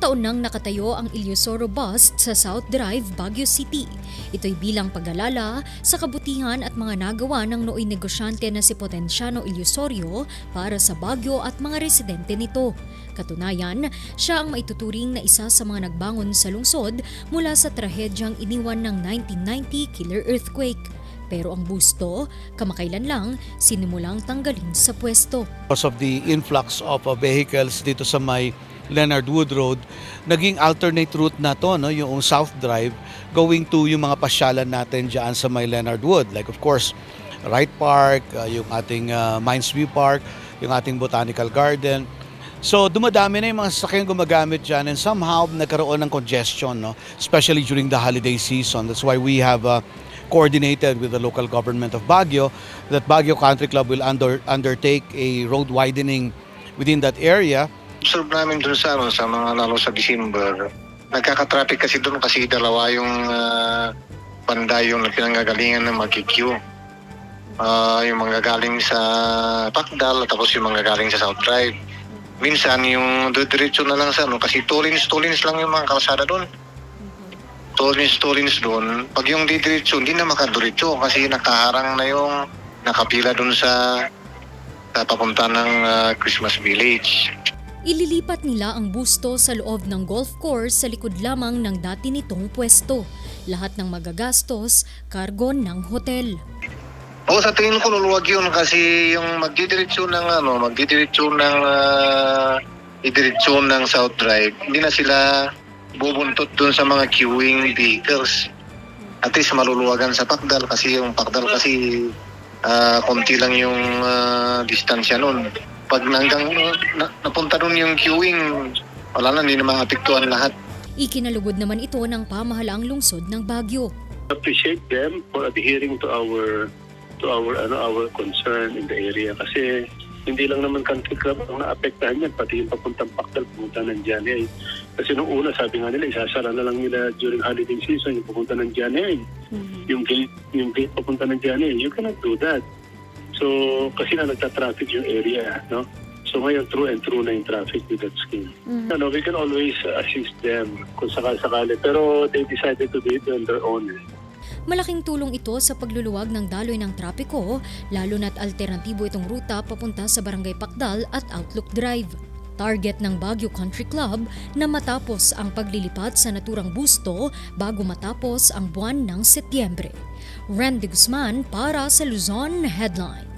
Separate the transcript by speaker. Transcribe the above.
Speaker 1: taon nang nakatayo ang Ilyosoro Bust sa South Drive, Baguio City. Ito'y bilang pag-alala sa kabutihan at mga nagawa ng nooy negosyante na si Potenciano Ilyosorio para sa Baguio at mga residente nito. Katunayan, siya ang maituturing na isa sa mga nagbangon sa lungsod mula sa trahedyang iniwan ng 1990 killer earthquake. Pero ang busto, kamakailan lang, sinimulang tanggalin sa pwesto.
Speaker 2: because of the influx of uh, vehicles dito sa may Leonard Wood Road, naging alternate route na to, no, yung South Drive, going to yung mga pasyalan natin dyan sa may Leonard Wood. Like of course, Wright Park, uh, yung ating uh, Mines View Park, yung ating Botanical Garden. So dumadami na yung mga sasakyan gumagamit dyan and somehow nagkaroon ng congestion, no? especially during the holiday season. That's why we have uh, coordinated with the local government of Baguio that Baguio Country Club will under, undertake a road widening within that area
Speaker 3: observe namin dun sa ano sa mga lalo sa December nagkaka-traffic kasi doon kasi dalawa yung ah, banda yung pinanggagalingan ng mag-queue. Ah, yung mga galing sa Pakdal tapos yung mga galing sa South Drive. Minsan yung diretso na lang sa ano kasi two lanes lang yung mga kalsada doon. Two lanes doon. Pag yung didiretso, hindi na makadiretso kasi nakaharang na yung nakapila doon sa sa papunta ng ah, Christmas Village.
Speaker 1: Ililipat nila ang busto sa loob ng golf course sa likod lamang ng dati nitong pwesto. Lahat ng magagastos, kargo ng hotel.
Speaker 3: Oo, sa tingin ko luluwag yun kasi yung magdidiretso ng ano, magdidiretso ng uh, idiretso ng South Drive, hindi na sila bubuntot dun sa mga queuing vehicles. At least maluluwagan sa Pakdal kasi yung Pakdal kasi ah, konti lang yung ah, distansya nun. Pag hanggang na, napunta nun yung queuing, wala na, hindi na maapektuhan lahat.
Speaker 1: Ikinalugod naman ito ng pamahalaang lungsod ng Baguio.
Speaker 4: appreciate them for adhering to our to our ano our concern in the area. Kasi hindi lang naman country club ang naapektahan yan pati yung papuntang Pakdal pumunta ng January. Kasi nung una sabi nga nila isasara na lang nila during holiday season yung papunta ng January. Yung gate yung gate papunta ng January you cannot do that so kasi na nagta-traffic yung area no so ngayon true and true na yung traffic with that scheme ano, we can always assist them kung sakali-sakali pero they decided to do it on their own.
Speaker 1: Malaking tulong ito sa pagluluwag ng daloy ng trapiko, lalo na't alternatibo itong ruta papunta sa Barangay Pakdal at Outlook Drive. Target ng Baguio Country Club na matapos ang paglilipat sa naturang busto bago matapos ang buwan ng Setyembre. Randy Guzman para sa Luzon Headline.